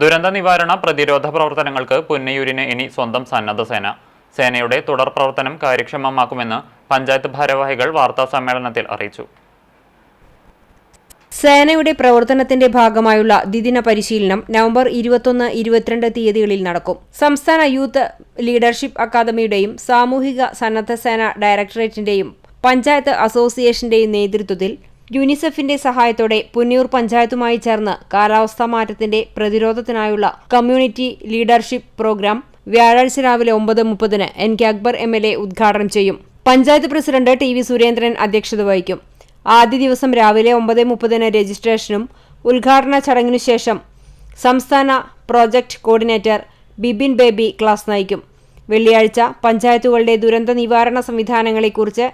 ദുരന്ത നിവാരണ പ്രതിരോധ പ്രവർത്തനങ്ങൾക്ക് പുന്നയൂരിന് ഇനി സ്വന്തം സന്നദ്ധ സേന. സേനയുടെ തുടർ പ്രവർത്തനം കാര്യക്ഷമമാക്കുമെന്ന് പഞ്ചായത്ത് ഭാരവാഹികൾ വാർത്താ സമ്മേളനത്തിൽ അറിയിച്ചു. സേനയുടെ പ്രവർത്തനത്തിന്റെ ഭാഗമായുള്ള ദ്വിദിന പരിശീലനം നവംബർ ഇരുപത്തൊന്ന് ഇരുപത്തിരണ്ട് തീയതികളിൽ നടക്കും. സംസ്ഥാന യൂത്ത് ലീഡർഷിപ്പ് അക്കാദമിയുടെയും സാമൂഹിക സന്നദ്ധ സേന ഡയറക്ടറേറ്റിന്റെയും പഞ്ചായത്ത് അസോസിയേഷന്റെയും നേതൃത്വത്തിൽ യുനിസെഫിന്റെ സഹായത്തോടെ പുന്നൂർ പഞ്ചായത്തുമായി ചേർന്ന് കാലാവസ്ഥാ മാറ്റത്തിന്റെ പ്രതിരോധത്തിനായുള്ള കമ്മ്യൂണിറ്റി ലീഡർഷിപ്പ് പ്രോഗ്രാം വ്യാഴാഴ്ച രാവിലെ ഒമ്പത് മുപ്പതിന് N K Akbar M L A ഉദ്ഘാടനം ചെയ്യും. Panchayat president T V Surendran അധ്യക്ഷത വഹിക്കും. ആദ്യ ദിവസം രാവിലെ ഒമ്പത് മുപ്പതിന് രജിസ്ട്രേഷനും ഉദ്ഘാടന ചടങ്ങിനു ശേഷം സംസ്ഥാന project coordinator Bibin Baby class നയിക്കും. വെള്ളിയാഴ്ച പഞ്ചായത്തുകളുടെ ദുരന്ത നിവാരണ സംവിധാനങ്ങളെക്കുറിച്ച്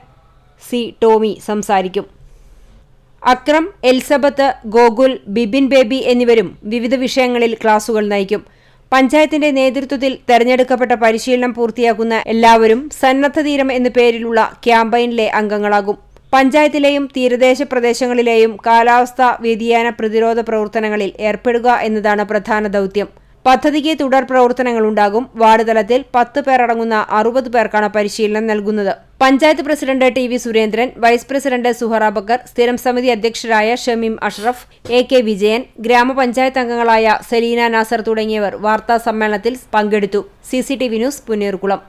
സി ടോമി സംസാരിക്കും. അക്രം എൽസബത്ത് ഗോകുൽ ബിബിൻ ബേബി എന്നിവരും വിവിധ വിഷയങ്ങളിൽ ക്ലാസുകൾ നയിക്കും. പഞ്ചായത്തിന്റെ നേതൃത്വത്തിൽ തെരഞ്ഞെടുക്കപ്പെട്ട പരിശീലനം പൂർത്തിയാക്കുന്ന എല്ലാവരും സന്നദ്ധ തീരം എന്ന പേരിലുള്ള ക്യാമ്പയിനിലെ അംഗങ്ങളാകും. പഞ്ചായത്തിലെയും തീരദേശ പ്രദേശങ്ങളിലെയും കാലാവസ്ഥാ വ്യതിയാന പ്രതിരോധ പ്രവർത്തനങ്ങളിൽ ഏർപ്പെടുക എന്നതാണ് പ്രധാന ദൗത്യം. പദ്ധതിക്ക് തുടർ പ്രവർത്തനങ്ങളുണ്ടാകും. വാർഡ് തലത്തിൽ പത്ത് പേരടങ്ങുന്ന അറുപത് പേർക്കാണ് പരിശീലനം നൽകുന്നത്. Panchayat president T V Surendran vice president Suhara Bakkar സ്ഥിരം സമിതി അധ്യക്ഷരായ ഷമീം അഷ്റഫ് എ കെ വിജയൻ ഗ്രാമപഞ്ചായത്ത് അംഗങ്ങളായ സലീന നാസർ തുടങ്ങിയവർ വാർത്താ സമ്മേളനത്തിൽ പങ്കെടുത്തു. C news Punnirkulam.